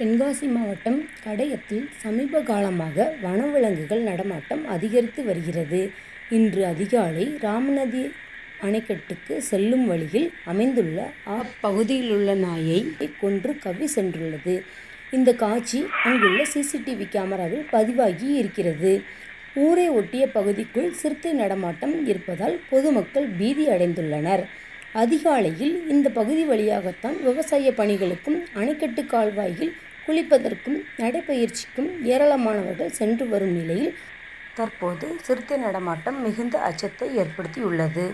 தென்காசி மாவட்டம் கடையத்தில் சமீப காலமாக வனவிலங்குகள் நடமாட்டம் அதிகரித்து வருகிறது. இன்று அதிகாலை ராமநதி அணைக்கட்டுக்கு செல்லும் வழியில் அமைந்துள்ள அப்பகுதியிலுள்ள நாயை கொன்று கவி சென்றுள்ளது. இந்த காட்சி அங்குள்ள சிசிடிவி கேமராவில் பதிவாகி இருக்கிறது. ஊரை ஒட்டிய பகுதிக்குள் சிறுத்தை நடமாட்டம் இருப்பதால் பொதுமக்கள் பீதி அடைந்துள்ளனர். அதிகாலையில் இந்த பகுதி வழியாகத்தான் விவசாய பணிகளுக்கும் அணைக்கட்டு கால்வாயில் குளிப்பதற்கும் நடைபயிற்சிக்கும் ஏராளமானவர்கள் சென்று வரும் நிலையில் தற்போது சிறுத்தை நடமாட்டம் மிகுந்த அச்சத்தை ஏற்படுத்தியுள்ளது.